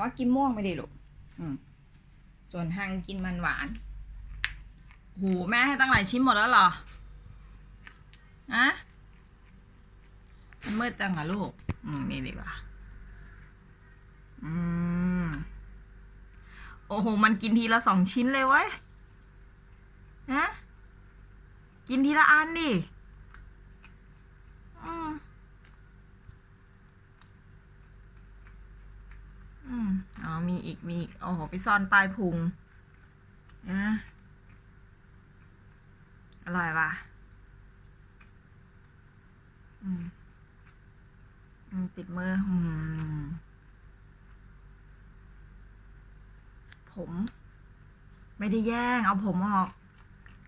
ว่ากินม่วงไปดิลูกอส่วนฮังกินมันหวานโหแม่ให้ตั้งหลายชิ้นหมดแล้วเหรออะมันมืดจังอะลูก อืมนี่ดีกว่า อืม โอ้โห มันกินทีละสองชิ้นเลยเว้ยฮะกินทีละอันดิ อืม อื มีอีก มีอีก โอ้โห ไปซ่อนใต้พุงนะอร่อยป่ะอืมอืมติดมือ อืม ผม ไม่ได้แย่ง เอาผมออก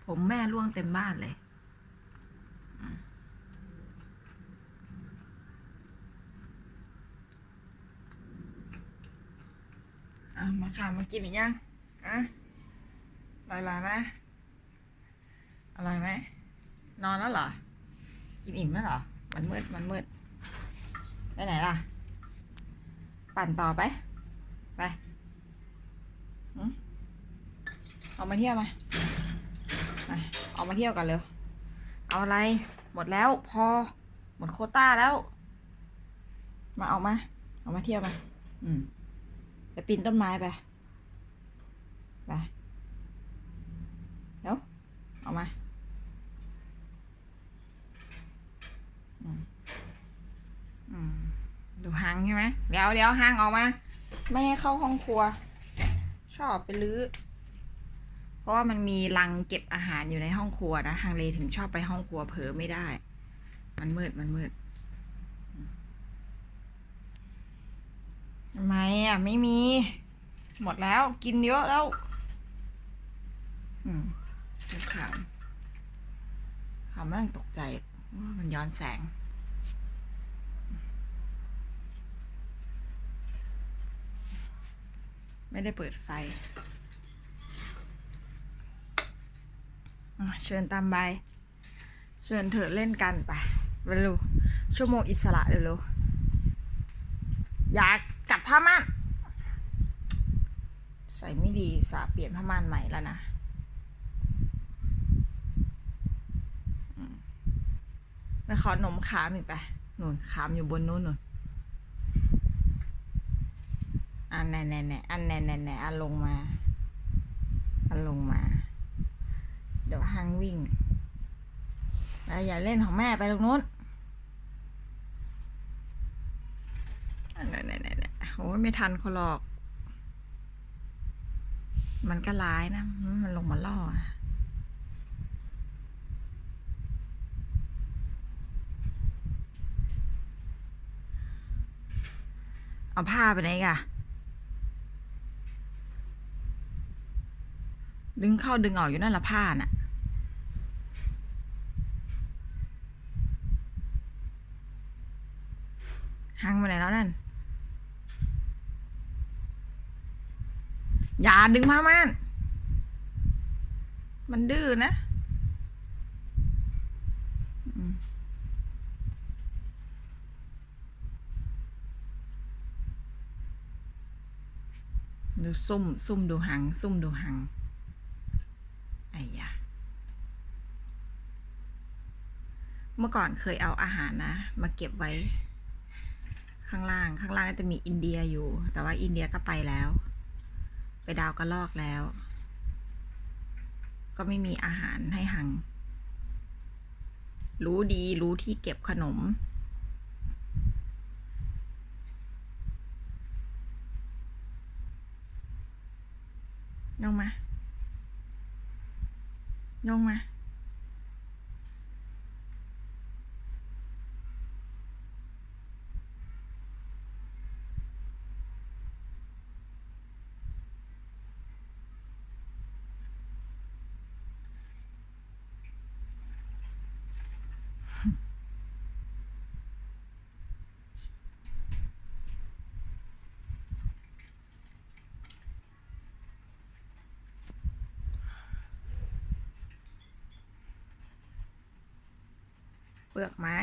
ผมแม่ร่วงเต็มบ้านเลย มาค่ะมากินอีกยังอะอร่อยๆไหมอร่อยไหม นอนแล้วเหรอ กินอิ่มแล้วเหรอ มันมืด มันมืด ไปไหนล่ะ ปั่นต่อไป ไปหืมออกมาเที่ยวมาไปออกมาเที่ยวกันเร็ว เอาอะไร หมดแล้วพอ หมดโคต้าแล้ว มาเอามาเอามาเที่ยวมา อืม ไปปีนต้นไม้ไป ไป เดี๋ยวเอามาอืมอืมดูหางใช่ไหมเดี๋ยวเดี๋ยวหางออกมา ไม่ให้เข้าห้องครัว ชอบไปลื้อ เพราะว่ามันมีรังเก็บอาหารอยู่ในห้องครัวนะฮังเลถึงชอบไปห้องครัวเผลอไม่ได้ มันมืดมันมืด ทำไมอะ ไม่มี หมดแล้วกินเยอะแล้ว อืมขาวขาวไม่ต้องตกใจว่ามันย้อนแสง ไม่ได้เปิดไฟเชิญตามใบ เชิญเถอเล่นกันไปเร็วชั่วโมงอิสระเร็วๆอยาก ผ้าม่านใส่ไม่ดีสาเปลี่ยนผ้าม่านใหม่แล้วนะแล้วขอนมขามอีกไปนู่นขามอยู่บนนู้นนู่นอันแน่แน่แน่อันแน่แน่แน่อันลงมา อันลงมา เดี๋ยวหังวิ่งแล้วอย่าเล่นของแม่ไปตรงนู้น อันนั้นๆๆๆ โอ้ยไม่ทันเขาหรอก มันก็ร้ายนะ มันลงมาล่อเอาผ้าไปไหนกะดึงเข้าดึงออกอยู่นั่นละผ้าน่ะหางไปไหนแล้วนั่น อย่าดึงผ้าม่าน มันดื้อนะดูซุ่มซุ่มดูหางซุ่มดูหางไอ้ยะเมื่อก่อนเคยเอาอาหารนะ มาเก็บไว้ ข้างล่างข้างล่างจะมีอินเดียอยู่ แต่ว่าอินเดียก็ไปแล้ว ไปดาวกระลอกแล้ว ก็ไม่มีอาหารให้หัง รู้ดีรู้ที่เก็บขนมยงมายงมา เปลือกไม้